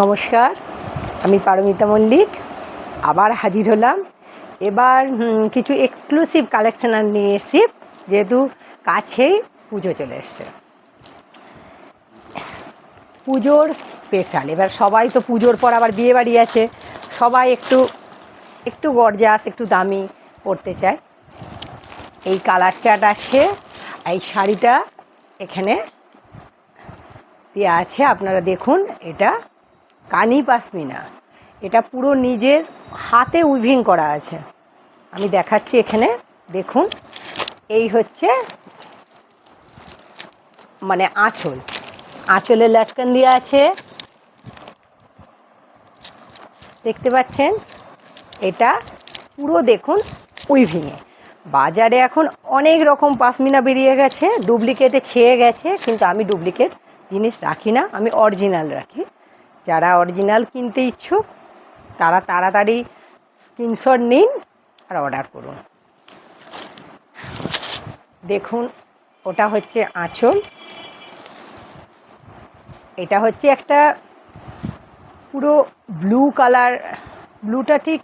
নমস্কার, আমি পারমিতা মল্লিক, আবার হাজির হলাম। এবার কিছু এক্সক্লুসিভ কালেকশন আর নিয়ে এসেছি, যেহেতু কাছেই পুজো চলে এসছে। পুজোর স্পেশাল এবার সবাই তো পুজোর পর আবার বিয়ে বাড়ি আছে, সবাই একটু একটু গরজাস একটু দামি পরতে চায়। এই কালার চার্ট আছে, এই শাড়িটা এখানে দেওয়া আছে, আপনারা দেখুন, এটা কানি পাসমিনা। এটা পুরো নিজের হাতে উইভিং করা আছে। আমি দেখাচ্ছি এখানে, দেখুন, এই হচ্ছে মানে আঁচল। আঁচলে লাটকান দেওয়া আছে। দেখতে পাচ্ছেন? এটা পুরো দেখুন উইভিংয়ে বাজারে এখন অনেক রকম পাসমিনা বেরিয়ে গেছে ডুপ্লিকেটে ছেয়ে গেছে, কিন্তু আমি ডুপ্লিকেট জিনিস রাখি না, আমি অরিজিনাল রাখি। যারা অরিজিনাল কিনতে ইচ্ছুক, তারা তাড়াতাড়ি স্ক্রিনশট নিন আর অর্ডার করুন। দেখুন, ওটা হচ্ছে আঁচল। এটা হচ্ছে একটা পুরো ব্লু কালার ব্লুটা ঠিক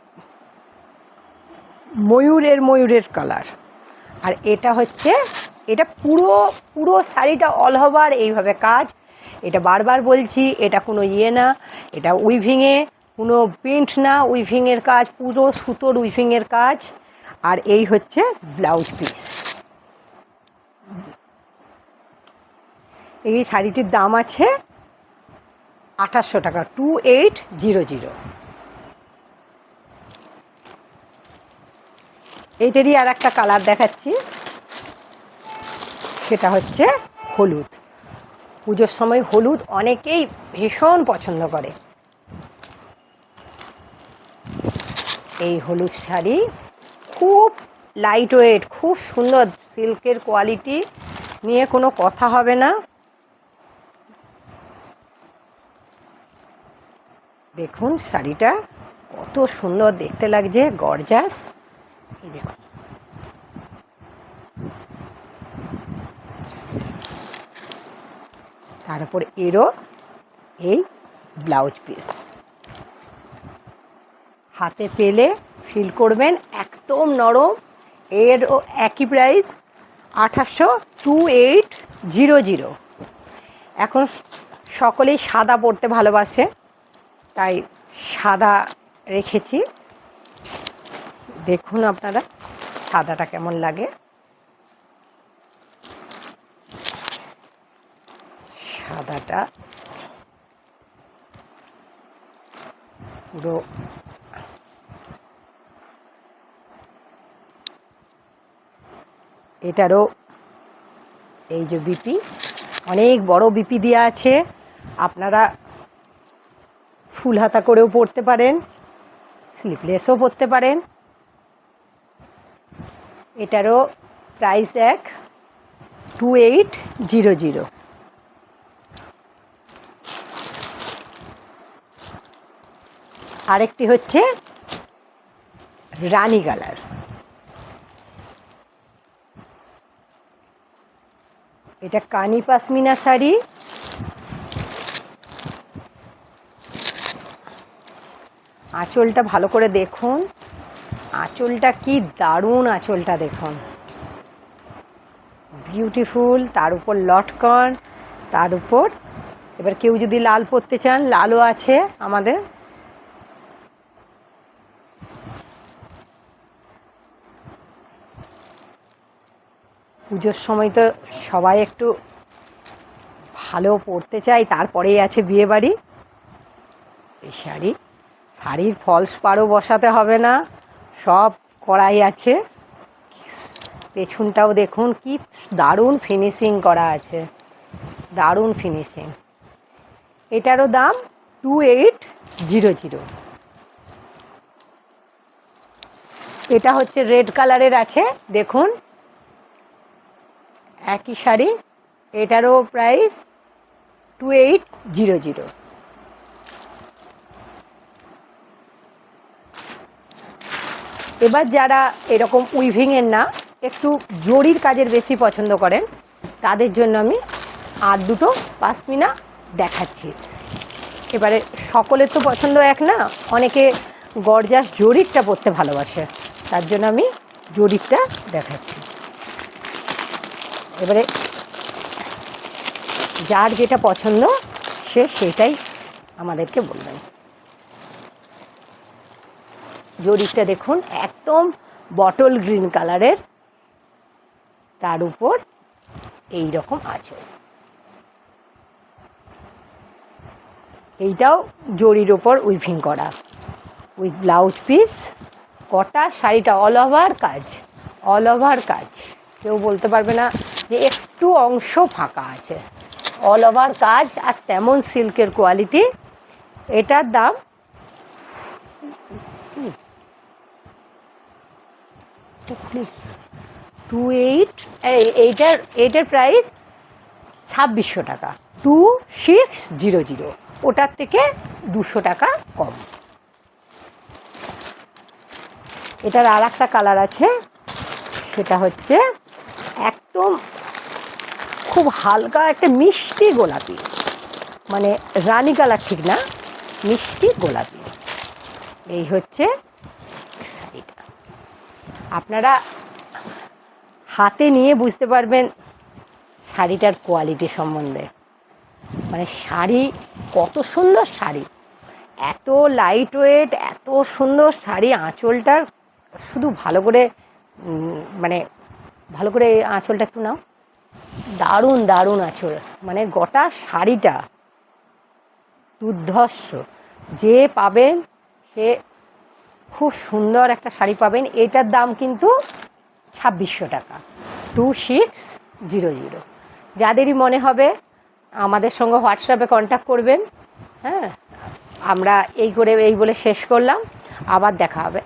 ময়ূরের ময়ূরের কালার আর এটা হচ্ছে, এটা পুরো পুরো শাড়িটা অল ওভার এইভাবে কাজ এটা বারবার বলছি, এটা কোনো ইয়ে না, এটা উইভিংয়ে কোনো প্রিন্ট না উইভিংয়ের কাজ, পুরো সুতোর উইভিংয়ের কাজ, আর এই হচ্ছে ব্লাউজ পিস এই শাড়িটির দাম আছে আঠাশশো টাকা টু এইট জিরো জিরো এইটারই আর একটা কালার দেখাচ্ছি, সেটা হচ্ছে হলুদ। পুজোর সময় হলুদ অনেকেই ভীষণ পছন্দ করে। এই হলুদ শাড়ি খুব লাইট ওয়েট খুব সুন্দর সিল্কের কোয়ালিটি নিয়ে কোনো কথা হবে না। দেখুন শাড়িটা কত সুন্দর দেখতে লাগছে গরজাস এই দেখুন। তার উপর এরও এই ব্লাউজ পিস। হাতে পেলে ফিল করবেন একদম নরম এরও একই প্রাইস আঠাশশো টু এইট জিরো জিরো। এখন সকলেই সাদা পরতে ভালোবাসে, তাই সাদা রেখেছি। দেখুন আপনারা সাদাটা কেমন লাগে। সাদাটা পুরো এটারও এই যে বিপি, অনেক বড় বিপি দেওয়া আছে, আপনারা ফুল হাতা করেও পরতে পারেন স্লিপলেসও পরতে পারেন। এটারও প্রাইস এক টু এইট জিরো জিরো আরেকটি হচ্ছে রানী কালার। এটা কানি পাসমিনা শাড়ি। আঁচলটা ভালো করে দেখুন। আঁচলটা কি দারুণ আঁচলটা দেখুন। বিউটিফুল তার উপর লটকন, তার উপর, এবার কেউ যদি লাল পরতে চান, লালও আছে আমাদের। পুজোর সময় তো সবাই একটু ভালো পরতে চাই তারপরেই আছে বিয়ে বাড়ি এই শাড়ি, শাড়ির ফলস পাড়ও বসাতে হবে না, সব করাই আছে। পেছনটাও দেখুন, কি দারুণ ফিনিশিং করা আছে, দারুণ ফিনিশিং এটারও দাম টু এইট জিরো জিরো এটা হচ্ছে রেড কালারের আছে, দেখুন। একই শাড়ি, এটারও price two eight zero zero এবার যারা এরকম উইভিংয়ের না, একটু জরির কাজের বেশি পছন্দ করেন, তাদের জন্য আমি আর দুটো পাসমিনা দেখাচ্ছি। এবারে সকলের তো পছন্দ এক না, অনেকে গরজাস জরিরটা পরতে ভালোবাসে, তার জন্য আমি জরিরটা দেখাচ্ছি। এবারে যার যেটা পছন্দ, সে সেটাই আমাদেরকে বলবেন। জরিটা দেখুন, একদম বটল গ্রিন কালারের। তার উপর এই রকম আঁচল এইটাও জরির ওপর উইভিং করা। উইথ ব্লাউজ পিস কটা শাড়িটা অল ওভার কাজ অল ওভার কাজ। কেউ বলতে পারবে না যে একটু অংশ ফাঁকা আছে। অল ওভার কাজ আর তেমন সিল্কের কোয়ালিটি এটার দাম টু এইট এইটার এইটার প্রাইস ছাব্বিশশো টাকা। টু সিক্স জিরো জিরো ওটার থেকে দুশো টাকা কম। এটার আর একটা কালার আছে, সেটা হচ্ছে একদম খুব হালকা একটা মিষ্টি গোলাপি। মানে রানী কালার ঠিক না, মিষ্টি গোলাপি। এই হচ্ছে শাড়িটা আপনারা হাতে নিয়ে বুঝতে পারবেন শাড়িটার কোয়ালিটি সম্বন্ধে। মানে শাড়ি, কত সুন্দর শাড়ি। এত লাইট ওয়েট এত সুন্দর শাড়ি, আঁচলটার শুধু ভালো করে মানে ভালো করে আঁচলটা একটু নাও। দারুণ দারুণ আঁচল। মানে গোটা শাড়িটা দুর্ধর্ষ। যে পাবেন, সে খুব সুন্দর একটা শাড়ি পাবেন। এটার দাম কিন্তু ছাব্বিশশো টাকা। Two six zero zero. যাদেরই মনে হবে, আমাদের সঙ্গে হোয়াটসঅ্যাপে কন্ট্যাক্ট করবেন। হ্যাঁ আমরা এই করে, এই বলে শেষ করলাম। আবার দেখা হবে।